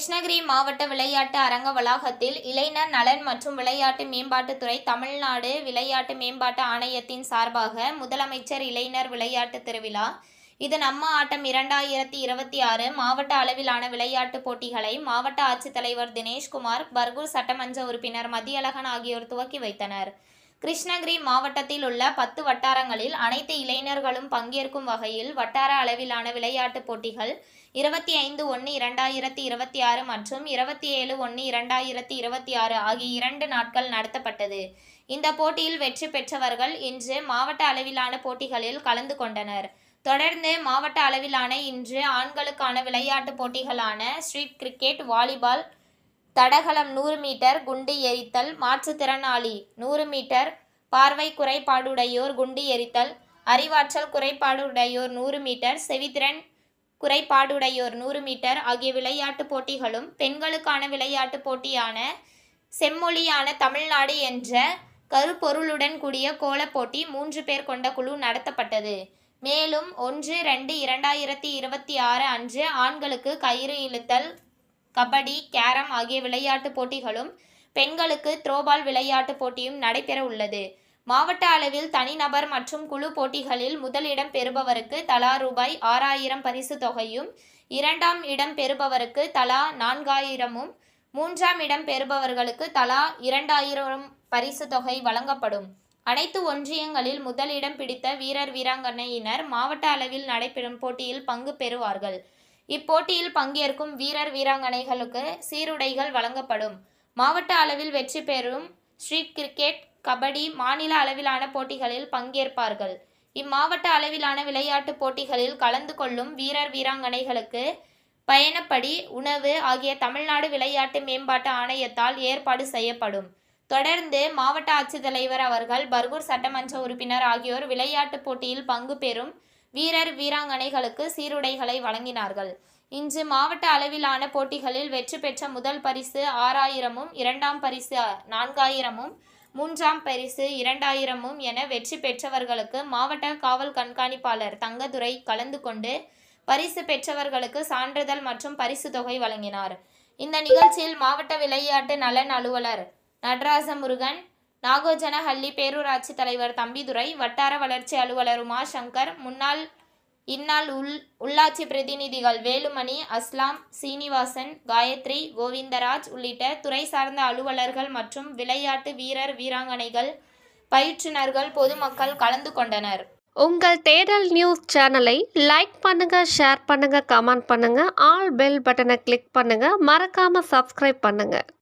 கிருஷ்ணகிரி மாவட்ட விளையாட்டு அரங்க வளாகத்தில் இளைஞர் நலன் மற்றும் விளையாட்டு மேம்பாட்டுத்துறை தமிழ்நாடு விளையாட்டு மேம்பாட்டு ஆணையத்தின் சார்பாக முதலமைச்சர் இளைஞர் விளையாட்டு திருவிழா. இது நம்ம ஆட்டம் இரண்டாயிரத்தி இருபத்தி ஆறு மாவட்ட அளவிலான விளையாட்டுப் போட்டிகளை மாவட்ட ஆட்சித்தலைவர் தினேஷ்குமார் பர்கூர் சட்டமன்ற உறுப்பினர் மதியழகன் ஆகியோர் துவக்கி வைத்தனர். கிருஷ்ணகிரி மாவட்டத்தில் உள்ள பத்து வட்டாரங்களில் அனைத்து இளைஞர்களும் பங்கேற்கும் வகையில் வட்டார அளவிலான விளையாட்டுப் போட்டிகள் இருபத்தி ஐந்து ஒன்று இரண்டாயிரத்தி இருபத்தி ஆறு மற்றும் இருபத்தி ஏழு ஒன்று இரண்டாயிரத்தி இருபத்தி ஆறு ஆகிய இரண்டு நாட்கள் நடத்தப்பட்டது. இந்த போட்டியில் வெற்றி பெற்றவர்கள் இன்று மாவட்ட அளவிலான போட்டிகளில் கலந்து கொண்டனர். தொடர்ந்து மாவட்ட அளவிலான இன்று ஆண்களுக்கான விளையாட்டுப் போட்டிகளான ஸ்ட்ரீட் கிரிக்கெட் வாலிபால் தடகளம் நூறு மீட்டர் குண்டு எரித்தல் மாற்றுத்திறனாளி நூறு மீட்டர் பார்வை குறைபாடுடையோர் குண்டு எரித்தல் அறிவாற்றல் குறைபாடுடையோர் நூறு மீட்டர் செவித்திறன் குறைபாடுடையோர் நூறு மீட்டர் ஆகிய விளையாட்டுப் போட்டிகளும் பெண்களுக்கான விளையாட்டுப் போட்டியான செம்மொழியான தமிழ்நாடு என்ற கருப்பொருளுடன் கூடிய கோலப் போட்டி மூன்று பேர் கொண்ட குழு நடத்தப்பட்டது. மேலும் ஒன்று ரெண்டு இரண்டாயிரத்தி இருபத்தி ஆறு அன்று ஆண்களுக்கு கயிறு இழுத்தல் கபடி கேரம் ஆகிய விளையாட்டுப் போட்டிகளும் பெண்களுக்கு த்ரோபால் விளையாட்டுப் போட்டியும் நடைபெற உள்ளது. மாவட்ட அளவில் தனிநபர் மற்றும் குழு போட்டிகளில் முதலிடம் பெறுபவருக்கு தலா ரூபாய் ஆறாயிரம் பரிசு தொகையும் இரண்டாம் இடம் பெறுபவருக்கு தலா நான்காயிரமும் மூன்றாம் இடம் பெறுபவர்களுக்கு தலா இரண்டாயிரம் பரிசு தொகை வழங்கப்படும். அனைத்து ஒன்றியங்களில் முதலிடம் பிடித்த வீரர் வீராங்கனையினர் மாவட்ட அளவில் நடைபெறும் போட்டியில் பங்கு பெறுவார்கள். இப்போட்டியில் பங்கேற்கும் வீரர் வீராங்கனைகளுக்கு சீருடைகள் வழங்கப்படும். மாவட்ட அளவில் வெற்றி பெறும் ஸ்ட்ரீட் கிரிக்கெட் கபடி மாநில அளவிலான போட்டிகளில் பங்கேற்பார்கள். இம்மாவட்ட அளவிலான விளையாட்டுப் போட்டிகளில் கலந்து கொள்ளும் வீரர் வீராங்கனைகளுக்கு பயணப்படி உணவு ஆகிய தமிழ்நாடு விளையாட்டு மேம்பாட்டு ஆணையத்தால் ஏற்பாடு செய்யப்படும். தொடர்ந்து மாவட்ட ஆட்சித்தலைவர் அவர்கள் பர்கூர் சட்டமன்ற உறுப்பினர் ஆகியோர் விளையாட்டுப் போட்டியில் பங்கு பெறும் வீரர் வீராங்கனைகளுக்கு சீருடைகளை வழங்கினார்கள். இன்று மாவட்ட அளவிலான போட்டிகளில் வெற்றி பெற்ற முதல் பரிசு ஆறாயிரமும் இரண்டாம் பரிசு நான்காயிரமும் மூன்றாம் பரிசு இரண்டாயிரமும் என வெற்றி பெற்றவர்களுக்கு மாவட்ட காவல் கண்காணிப்பாளர் தங்கதுரை கலந்து கொண்டு பரிசு பெற்றவர்களுக்கு சான்றிதழ் மற்றும் பரிசு தொகை வழங்கினார். இந்த நிகழ்ச்சியில் மாவட்ட விளையாட்டு நலன் அலுவலர் நடராச முருகன் நாகோஜனஹள்ளி பேரூராட்சி தலைவர் தம்பிதுரை வட்டார வளர்ச்சி அலுவலர் உமாசங்கர் முன்னாள் இந்நாள் உள் உள்ளாட்சி பிரதிநிதிகள் வேலுமணி அஸ்லாம் சீனிவாசன் காயத்ரி கோவிந்தராஜ் உள்ளிட்ட துறை சார்ந்த அலுவலர்கள் மற்றும் விளையாட்டு வீரர் வீராங்கனைகள் பயிற்றுனர்கள் பொதுமக்கள் கலந்து கொண்டனர். உங்கள் தேடல் நியூஸ் சேனலை லைக் பண்ணுங்க ஷேர் பண்ணுங்க கமெண்ட் பண்ணுங்க ஆல் பெல் பட்டனை கிளிக் பண்ணுங்க மறக்காம சப்ஸ்கிரைப் பண்ணுங்க.